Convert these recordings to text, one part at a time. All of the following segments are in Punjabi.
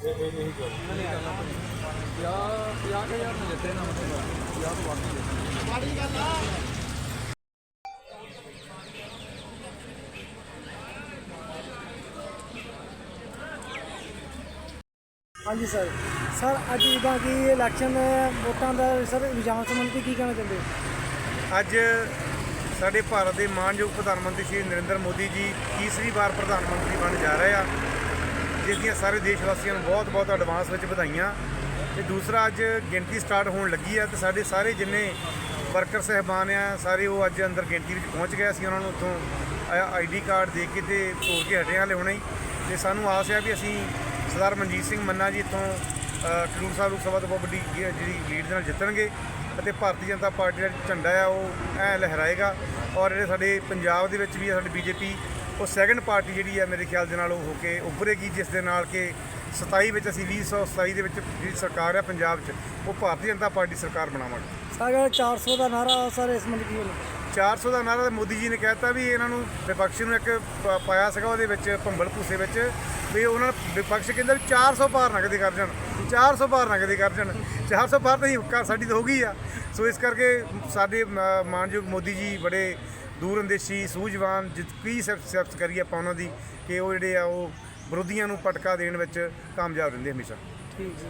ਇਹ ਇਹ ਇਹੀ ਗੱਲ ਇਹਨਾਂ ਨੇ ਗੱਲਾਂ ਪੰਜਾਹ ਨਾ ਮਤਲਬ ਪੰਜਾਹ ਤੋਂ ਵੱਧ ਨਹੀਂ ਦਿੱਤੇ ਹਾਂਜੀ ਸਰ। ਸਰ, ਅੱਜ ਜਿੱਦਾਂ ਕਿ ਇਲੈਕਸ਼ਨ ਵੋਟਾਂ ਦਾ ਸਰ ਰੁਝਾਨ ਸੰਬੰਧੀ ਕੀ ਕਹਿਣਾ ਚਾਹੁੰਦੇ ਅੱਜ ਸਾਡੇ ਭਾਰਤ ਦੇ ਮਾਨਯੋਗ ਪ੍ਰਧਾਨ ਮੰਤਰੀ ਸ਼੍ਰੀ ਨਰਿੰਦਰ ਮੋਦੀ ਜੀ ਤੀਸਰੀ ਵਾਰ ਪ੍ਰਧਾਨ ਮੰਤਰੀ ਬਣ ਜਾ ਰਹੇ ਆ। ਜਿਹੜੀਆਂ ਸਾਰੇ ਦੇਸ਼ ਵਾਸੀਆਂ ਨੂੰ ਬਹੁਤ-ਬਹੁਤ ਐਡਵਾਂਸ ਵਿੱਚ ਵਧਾਈਆਂ। ਤੇ ਦੂਸਰਾ ਅੱਜ ਗਿਣਤੀ ਸਟਾਰਟ ਹੋਣ ਲੱਗੀ ਆ ਤੇ ਸਾਡੇ ਸਾਰੇ ਜਿੰਨੇ ਵਰਕਰ ਸਹਿਬਾਨ ਆ ਸਾਰੇ ਉਹ ਅੱਜ ਅੰਦਰ ਗਿਣਤੀ ਵਿੱਚ ਪਹੁੰਚ ਗਏ ਅਸੀਂ ਉਹਨਾਂ ਨੂੰ ਉੱਥੋਂ ਆਈਡੀ ਕਾਰਡ ਦੇ ਕੇ ਤੇ ਤੋੜ ਕੇ ਹਟੇ ਹਾਲੇ ਹੁਣੇ ਤੇ ਸਾਨੂੰ ਆਸ ਆ ਵੀ ਅਸੀਂ ਸਰਦਾਰ ਮਨਜੀਤ ਸਿੰਘ ਮੰਨਾ ਜੀ ਇੱਥੋਂ ਅ, ਖਡੂਰ ਸਾਹਿਬ ਲੋਕ ਸਭਾ ਤੋਂ ਬਹੁਤ ਵੱਡੀ ਜਿਹੜੀ ਲੀਡ ਦੇ ਨਾਲ ਜਿੱਤਣਗੇ। ਅਤੇ ਭਾਰਤੀ ਜਨਤਾ ਪਾਰਟੀ ਦਾ ਝੰਡਾ ਆ ਉਹ ਐ ਲਹਿਰਾਏਗਾ। ਔਰ ਜਿਹੜੇ ਸਾਡੇ ਪੰਜਾਬ ਦੇ ਵਿੱਚ ਵੀ ਆ ਸਾਡੀ ਬੀਜੇਪੀ ਉਹ ਸੈਕੰਡ ਪਾਰਟੀ ਜਿਹੜੀ ਆ ਮੇਰੇ ਖਿਆਲ ਦੇ ਨਾਲ ਉਹ ਹੋ ਕੇ ਉੱਭਰੇਗੀ ਜਿਸ ਦੇ ਨਾਲ ਕਿ 27 ਵਿੱਚ ਅਸੀਂ 2027 ਦੇ ਵਿੱਚ ਜਿਹੜੀ ਸਰਕਾਰ ਆ ਪੰਜਾਬ 'ਚ ਉਹ ਭਾਰਤੀ ਜਨਤਾ ਪਾਰਟੀ ਸਰਕਾਰ ਬਣਾਵਾਂਗੇ। ਸਰ ਅਗਰ 400 ਦਾ ਨਾਰਾ ਸਰ ਇਸ ਸੰਬੰਧੀ ਕੀ ਬੋਲੋ 400 ਦਾ ਨਾਰਾ ਮੋਦੀ ਜੀ ਨੇ ਕਹਿਤਾ ਵੀ ਇਹਨਾਂ ਨੂੰ ਵਿਪਕਸ਼ ਨੂੰ ਇੱਕ ਪਾਇਆ ਸੀਗਾ ਉਹਦੇ ਵਿੱਚ ਭੰਬਲ ਭੂਸੇ ਵਿੱਚ ਵੀ ਉਹਨਾਂ ਵਿਪਕਸ਼ ਕਹਿੰਦਾ ਵੀ 400 ਪਾਰ ਨਾ ਕਦੇ ਕਰ ਜਾਣ 400 ਪਾਰ ਨਾ ਕਦੇ ਕਰ ਜਾਣ 400 ਪਾਰ ਤਾਂ ਹੀ ਸਾਡੀ ਤਾਂ ਹੋ ਗਈ ਆ। ਸੋ ਇਸ ਕਰਕੇ ਸਾਡੇ ਮਾਨਯੋਗ ਮੋਦੀ ਜੀ ਬੜੇ ਦੂਰ ਅੰਦੇਸ਼ੀ ਸੂਝਵਾਨ ਜਿਤ ਕੀ ਸਿਫਤ ਕਰੀ ਆਪਾਂ ਉਹਨਾਂ ਦੀ ਕਿ ਉਹ ਜਿਹੜੇ ਆ ਉਹ ਵਿਰੋਧੀਆਂ ਨੂੰ ਪਟਕਾ ਦੇਣ ਵਿੱਚ ਕਾਮਯਾਬ ਰਹਿੰਦੇ ਹਮੇਸ਼ਾ। ਠੀਕ ਜੀ।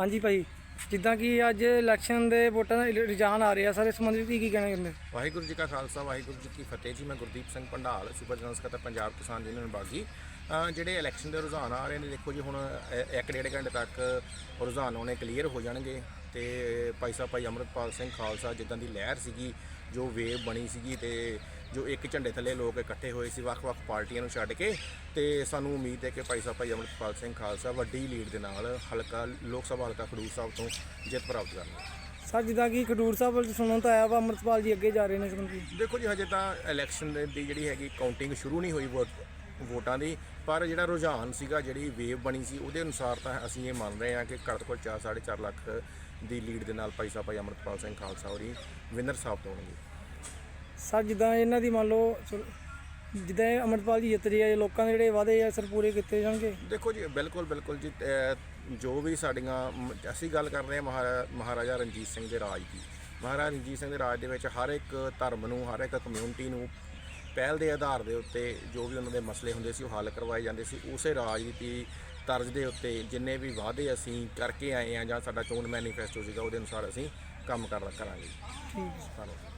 ਹਾਂਜੀ ਭਾਈ ਜਿੱਦਾਂ ਕਿ ਅੱਜ ਇਲੈਕਸ਼ਨ ਦੇ ਵੋਟਾਂ ਦਾ ਇਲ- ਰੁਝਾਨ ਆ ਰਿਹਾ ਸਰ ਇਸ ਸੰਬੰਧੀ ਤੁਸੀਂ ਕੀ ਕਹਿਣਾ ਚਾਹੁੰਦੇ ਹੋ? ਵਾਹਿਗੁਰੂ ਜੀ ਕਾ ਖਾਲਸਾ ਵਾਹਿਗੁਰੂ ਜੀ ਕੀ ਫਤਿਹ ਜੀ। ਮੈਂ ਗੁਰਦੀਪ ਸਿੰਘ ਪੰਡਾਲ ਸੂਬਾ ਜਨਰਲ ਸਕੱਤਰ ਪੰਜਾਬ ਕਿਸਾਨ ਯੂਨੀਅਨ ਬਾਗੀ। ਅ, ਜਿਹੜੇ ਇਲੈਕਸ਼ਨ ਦੇ ਰੁਝਾਨ ਆ ਰਹੇ ਨੇ ਦੇਖੋ ਜੀ ਹੁਣ ਅ, ਇੱਕ ਡੇਢ ਘੰਟੇ ਤੱਕ ਰੁਝਾਨ ਹੋਣੇ ਕਲੀਅਰ ਹੋ ਜਾਣਗੇ। ਤੇ ਭਾਈ ਸਾਹਿਬ ਭਾਈ ਅੰਮ੍ਰਿਤਪਾਲ ਸਿੰਘ ਖਾਲਸਾ ਜਿੱਦਾਂ ਦੀ ਲਹਿਰ ਸੀਗੀ ਜੋ ਵੇਵ ਬਣੀ ਸੀਗੀ ਤੇ ਜੋ ਇੱਕ ਝੰਡੇ ਥੱਲੇ ਲੋਕ ਇਕੱਠੇ ਹੋਏ ਸੀ ਵੱਖ-ਵੱਖ ਪਾਰਟੀਆਂ ਨੂੰ ਛੱਡ ਕੇ ਤੇ ਸਾਨੂੰ ਉਮੀਦ ਹੈ ਕਿ ਭਾਈ ਸਾਹਿਬ ਭਾਈ ਅੰਮ੍ਰਿਤਪਾਲ ਸਿੰਘ ਖਾਲਸਾ ਵੱਡੀ ਲੀਡ ਦੇ ਨਾਲ ਹਲਕਾ ਲੋਕ ਸਭਾ ਹਲਕਾ ਖਡੂਰ ਸਾਹਿਬ ਤੋਂ ਜਿੱਤ ਪ੍ਰਾਪਤ ਕਰਨਗੇ। ਸਰ ਜਿੱਦਾਂ ਕਿ ਖਡੂਰ ਸਾਹਿਬ ਵੱਲ ਸੁਣਨ ਤਾਂ ਆਇਆ ਵਾ ਅੰਮ੍ਰਿਤਪਾਲ ਜੀ ਅੱਗੇ ਜਾ ਰਹੇ ਨੇ ਸੰਬੰਧੀ ਦੇਖੋ ਜੀ ਹਜੇ ਤਾਂ ਇਲੈਕਸ਼ਨ ਦੀ ਜਿਹੜੀ ਹੈਗੀ ਕਾਊਂਟਿੰਗ ਸ਼ੁਰੂ ਨਹੀਂ ਹੋਈ ਵੋਟ ਵੋਟਾਂ ਦੀ। ਪਰ ਜਿਹੜਾ ਰੁਝਾਨ ਸੀਗਾ ਜਿਹੜੀ ਵੇਵ ਬਣੀ ਸੀ ਉਹਦੇ ਅਨੁਸਾਰ ਤਾਂ ਅਸੀਂ ਇਹ ਮੰਨ ਰਹੇ ਹਾਂ ਕਿ ਘੱਟ ਤੋਂ ਘੱਟ 4 4.5 ਲੱਖ ਦੀ ਲੀਡ ਦੇ ਨਾਲ ਭਾਈ ਸਾਹਿਬ ਭਾਈ ਅੰਮ੍ਰਿਤਪਾਲ ਸਿੰਘ ਖਾਲਸਾ ਹੋਰੀ ਵਿਨਰ ਸਾਬਤ ਹੋਣਗੇ। ਸਰ ਜਿੱਦਾਂ ਇਹਨਾਂ ਦੀ ਮੰਨ ਲਓ ਜਿੱਦਾਂ ਇਹ ਅੰਮ੍ਰਿਤਪਾਲ ਜੀ ਜਿੱਤ ਰਹੀ ਹੈ ਲੋਕਾਂ ਦੇ ਜਿਹੜੇ ਵਾਅਦੇ ਆ ਸਰ ਪੂਰੇ ਕੀਤੇ ਜਾਣਗੇ? ਦੇਖੋ ਜੀ ਬਿਲਕੁਲ ਬਿਲਕੁਲ ਜੀ ਜੋ ਵੀ ਸਾਡੀਆਂ ਅਸੀਂ ਗੱਲ ਕਰ ਰਹੇ ਹਾਂ ਮਹਾਰਾ- ਮਹਾਰਾਜਾ ਰਣਜੀਤ ਸਿੰਘ ਦੇ ਰਾਜ ਦੀ। ਮਹਾਰਾਜਾ ਰਣਜੀਤ ਸਿੰਘ ਦੇ ਰਾਜ ਦੇ ਵਿੱਚ ਹਰ ਇੱਕ ਧਰਮ ਨੂੰ ਹਰ ਇੱਕ ਕਮਿਊਨਿਟੀ ਨੂੰ ਪਹਿਲ ਦੇ ਆਧਾਰ ਦੇ ਉੱਤੇ ਜੋ ਵੀ ਉਹਨਾਂ ਦੇ ਮਸਲੇ ਹੁੰਦੇ ਸੀ ਉਹ ਹੱਲ ਕਰਵਾਏ ਜਾਂਦੇ ਸੀ ਉਸੇ ਰਾਜਨੀਤੀ ਤਰਜ਼ ਦੇ ਉੱਤੇ ਜਿੰਨੇ ਵੀ ਵਾਅਦੇ ਅਸੀਂ ਕਰਕੇ ਆਏ ਆ ਜਾਂ ਸਾਡਾ ਚੋਣ ਮੈਨੀਫੈਸਟੋ ਸੀਗਾ ਉਹਦੇ ਅਨੁਸਾਰ ਅਸੀਂ ਕੰਮ ਕਰ ਕਰਾਂਗੇ। ਠੀਕ ਧੰਨਵਾਦ।